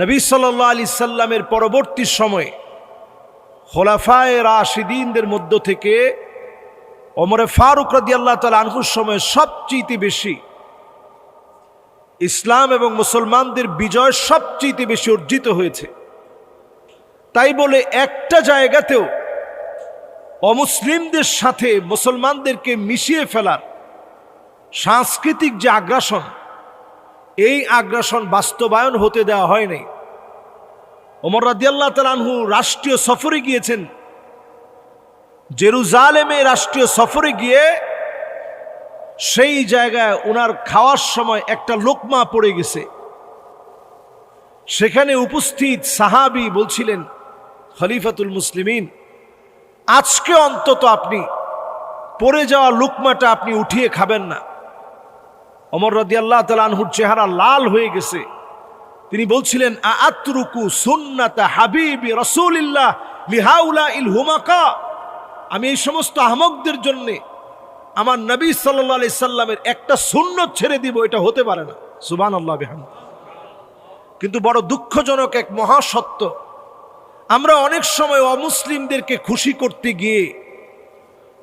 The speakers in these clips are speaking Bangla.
নবী সাল্লাহ আলি সাল্লামের পরবর্তী সময়ে খোলাফায় রাশিদিনদের মধ্য থেকে অমরে ফারুক রাদি আল্লাহ তালা আনহুর সময় সবচেয়ে বেশি ইসলাম এবং মুসলমানদের বিজয় সবচেয়ে বেশি অর্জিত হয়েছে। তাই বলে একটা জায়গাতেও অমুসলিমদের সাথে মুসলমানদেরকে মিশিয়ে ফেলার সাংস্কৃতিক যে আগ্রাসন এই আগ্রাসন বাস্তবায়ন হতে দেওয়া হয়নি। ওমর রাদিয়াল্লাহ তালানহু রাষ্ট্রীয় সফরে গিয়েছেন। জেরুজালেমে রাষ্ট্রীয় সফরে গিয়ে সেই জায়গায় ওনার খাওয়ার সময় একটা লোকমা পড়ে গেছে। সেখানে উপস্থিত সাহাবি বলছিলেন, খলিফাতুল মুসলিমিন, আজকে অন্তত আপনি পড়ে যাওয়া লুকমাটা আপনি উঠিয়ে খাবেন না। অমর রাদি আল্লাহ তালানহুর চেহারা লাল হয়ে গেছে। তিনি বলছিলেন আত্রুকু সুন্নাতা হাবিবি রসুলিল্লাহ লিহাউলা ইল হুমাকা? আমি এই সমস্ত আহমকদের জন্যে আমার নবী সাল্লাহ আলি সাল্লামের একটা সুন্নত ছেড়ে দিব, এটা হতে পারে না। সুবান আল্লাহ বেহান কিন্তু বড় দুঃখজনক এক মহাসত্য। আমরা অনেক সময় অমুসলিমদেরকে খুশি করতে গিয়ে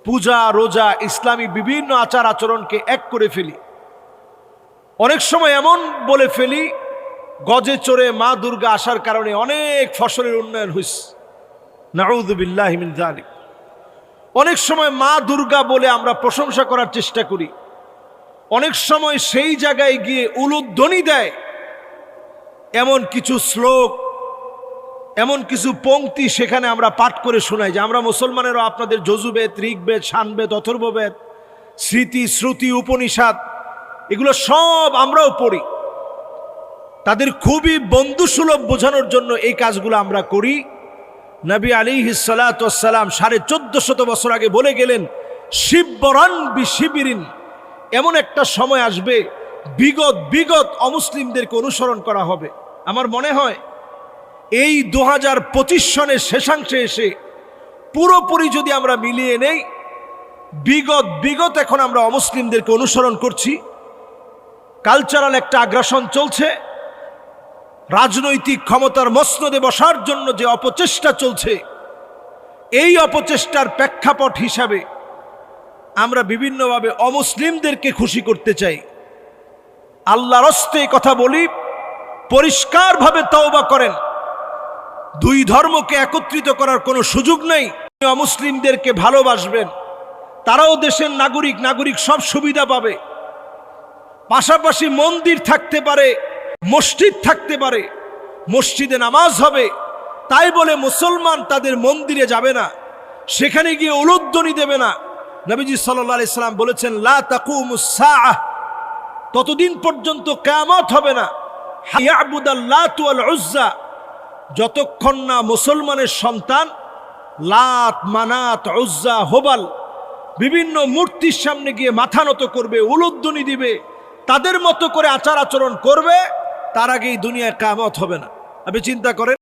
পূজা, রোজা, ইসলামী বিভিন্ন আচার আচরণকে এক করে ফেলি। অনেক সময় এমন বলে ফেলি, গজে চড়ে মা দুর্গা আসার কারণে অনেক ফসলের উন্নয়ন হয়েছে নাউদুবিল্লাহিমিন জালিক অনেক সময় মা দুর্গা বলে আমরা প্রশংসা করার চেষ্টা করি। অনেক সময় সেই জায়গায় গিয়ে উলুধ্বনি দেয়। এমন কিছু শ্লোক, এমন কিছু পংক্তি সেখানে আমরা পাঠ করে শোনাই যে আমরা মুসলমানেরও আপনাদের যজুবেদ, ঋগ্বেদ শানবেদ অথর্ববেদ, স্মৃতি, শ্রুতি, উপনিষদ এগুলো সব আমরাও পড়ি। তাদের খুবই বন্ধুসুলভ বোঝানোর জন্য এই কাজগুলো আমরা করি। নবী আলী হিসালাতাম সাড়ে চোদ্দ শত বছর আগে বলে গেলেন শিববরণ বি শিবিরিন এমন একটা সময় আসবে, বিগত বিগত অমুসলিমদেরকে অনুসরণ করা হবে। আমার মনে হয়, এই দু হাজার পঁচিশ সনের শেষাংশে এসে পুরোপুরি যদি আমরা মিলিয়ে নেই, বিগত বিগত এখন আমরা অমুসলিমদেরকে অনুসরণ করছি। কালচারাল একটা আগ্রাসন চলছে। রাজনৈতিক ক্ষমতার মসনদে বসার জন্য যে অপচেষ্টা চলছে, এই অপচেষ্টার প্রেক্ষাপট হিসাবে আমরা বিভিন্নভাবে অমুসলিমদেরকে খুশি করতে চাই। আল্লাহর হস্তে কথা বলি, পরিষ্কারভাবে তওবা করেন। দুই ধর্মকে একত্রিত করার কোনো সুযোগ নেই। অমুসলিমদেরকে ভালোবাসবেন। তারাও দেশের নাগরিক নাগরিক সব সুবিধা পাবে। পাশাপাশি মন্দির থাকতে পারে, মসজিদ থাকতে পারে, মসজিদে নামাজ হবে, তাই বলে মুসলমান তাদের মন্দিরে যাবে না, সেখানে গিয়ে উলুদ্দনি দেবে না। নবীজি সাল্লাম বলেছেন, লা তাকুমুসাহ ততদিন পর্যন্ত কেয়ামত হবে না। উজ্জা, যতক্ষণ না মুসলমানের সন্তান লাত, মানাত, উজ্জা, হোবাল বিভিন্ন মূর্তির সামনে গিয়ে মাথা নত করবে উলুদ্দনি দিবে তাদের মতো করে আচার আচরণ করবে, তার আগেই দুনিয়ায় কামত হবে না। আপনি চিন্তা করেন